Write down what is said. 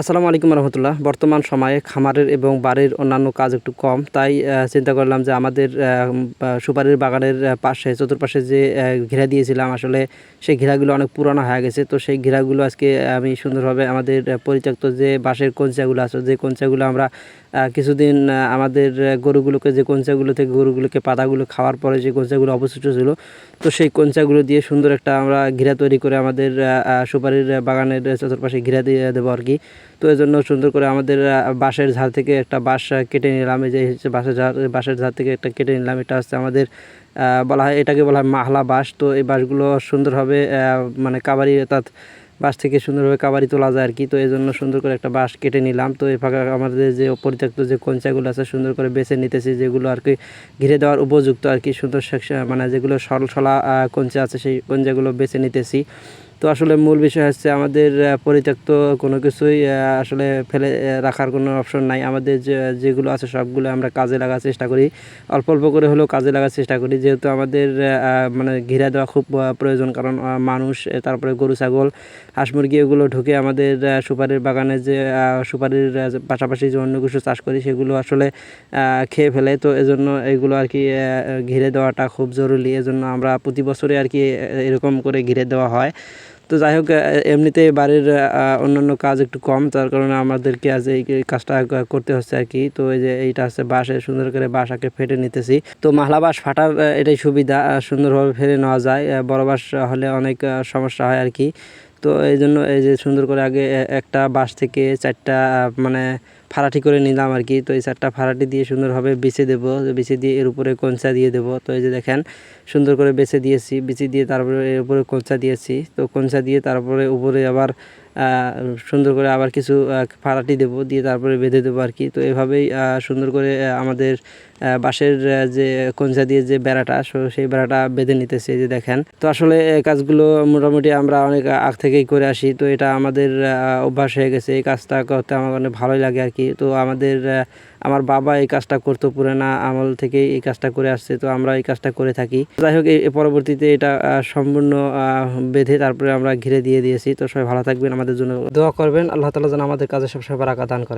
আসসালামু আলাইকুম রহমতুল্লাহ। বর্তমান সময়ে খামারের এবং বাড়ির অন্যান্য কাজ একটু কম, তাই চিন্তা করলাম যে আমাদের সুপারির বাগানের পাশে, চতুর্পাশে যে ঘেরা দিয়েছিলাম, আসলে সেই ঘেরাগুলো অনেক পুরানো হয়ে গেছে। তো সেই ঘেরাগুলো আজকে আমি সুন্দরভাবে আমাদের পরিত্যক্ত যে বাঁশের কঞ্চাগুলো আছে, যে কঞ্চাগুলো আমরা কিছুদিন আমাদের গরুগুলোকে, যে কঞ্চাগুলো থেকে গরুগুলোকে, পাতাগুলো খাওয়ার পরে যে কঞ্চাগুলো অবশিষ্ট ছিল, তো সেই কঞ্চাগুলো দিয়ে সুন্দর একটা আমরা ঘেরা তৈরি করে আমাদের সুপারির বাগানের, চতুর্পাশে ঘেরা দিয়ে দেবো আর কি তো এই জন্য সুন্দর করে আমাদের বাঁশের ঝাড় থেকে একটা বাঁশ কেটে নিলাম। এই যে হচ্ছে বাঁশের ঝাড় বাঁশের ঝাড় থেকে একটা কেটে নিলাম। এটা হচ্ছে আমাদের বলা হয়, এটাকে বলা হয় মাহলা বাঁশ। তো এই বাঁশগুলো সুন্দরভাবে মানে কাবারি, অর্থাৎ বাঁশ থেকে সুন্দরভাবে কাবারি তোলা যায় আর কি। তো এই জন্য সুন্দর করে একটা বাঁশ কেটে নিলাম। তো এই ফাঁকা আমাদের যে পরিত্যক্ত যে কঞ্চাগুলো আছে, সুন্দর করে বেছে নিতেছি, যেগুলো আর কি ঘিরে দেওয়ার উপযুক্ত আর কি। সুন্দর মানে যেগুলো সরল সলা কঞ্চা আছে, সেই কঞ্চাগুলো বেছে নিতেছি। তো আসলে মূল বিষয় হচ্ছে আমাদের পরিত্যক্ত কোনো কিছুই আসলে ফেলে রাখার কোনো অপশন নাই। আমাদের যে, যেগুলো আছে সবগুলো আমরা কাজে লাগার চেষ্টা করি। অল্প অল্প করে হলেও কাজে লাগার চেষ্টা করি। যেহেতু আমাদের মানে ঘিরা দেওয়া খুব প্রয়োজন। কারণ মানুষ তারপরে গরু, ছাগল, হাঁস, মুরগি এগুলো ঢুকে আমাদের সুপারির বাগানে যে সুপারির পাশাপাশি যে অন্য কিছু চাষ করি, সেগুলো আসলে খেয়ে ফেলে। তো এজন্য এগুলো আর কি ঘিরে দেওয়াটা খুব জরুরি। এজন্য আমরা প্রতি বছরে আর কি এরকম করে ঘিরে দেওয়া হয়। তো যাই হোক এমনিতে বাড়ির অন্যান্য কাজ একটু কম, তার কারণে আমাদেরকে আজ এই কাজটা করতে হচ্ছে আর কি। তো এই যে এইটা হচ্ছে বাঁশে সুন্দর করে বাঁশাকে ফেটে নিতেছি। তো মাহলা বাঁশ ফাটার এটাই সুবিধা সুন্দরভাবে ফেলে নেওয়া যায়। বড় বাঁশ হলে অনেক সমস্যা হয় আর কি। তো এই জন্য এই যে সুন্দর করে আগে একটা বাঁশ থেকে চারটা মানে ফাড়াটি করে নিলাম আর কি। তো এই চারটা ফারাটি দিয়ে সুন্দরভাবে বেছে দেব বেছে দিয়ে এর উপরে কঞ্চা দিয়ে দেব। তো এই যে দেখেন, সুন্দর করে বেছে দিয়েছি, বেছে দিয়ে তারপরে এর উপরে কঞ্চা দিয়েছি। তো কঞ্চা দিয়ে তারপরে উপরে আবার সুন্দর করে আবার কিছু ফাড়াটি দেব, দিয়ে তারপরে বেঁধে দেবো আর কি। তো এভাবেই সুন্দর করে আমাদের বাঁশের যে কঞ্চা দিয়ে যে বেড়াটা সেই বেড়াটা বেঁধে নিতেছে যে দেখেন। তো আসলে কাজগুলো মোটামুটি আমরা অনেক আগ থেকেই করে আসি, তো এটা আমাদের অভ্যাস হয়ে গেছে। এই কাজটা করতে আমার অনেক ভালোই লাগে আর কি। তো আমাদের আমার বাবা এই কাজটা করতো, পুরানা আমল থেকে এই কাজটা করে আসছে, তো আমরা এই কাজটা করে থাকি। যাই হোক এই পরবর্তীতে এটা সম্পূর্ণ বেঁধে তারপরে আমরা ঘিরে দিয়ে দিয়েছি। তো সবাই ভালো থাকবেন, আমাদের জন্য দোয়া করবেন। আল্লাহ তালা যেন আমাদের কাজে সবসময় বারাকা দান করে।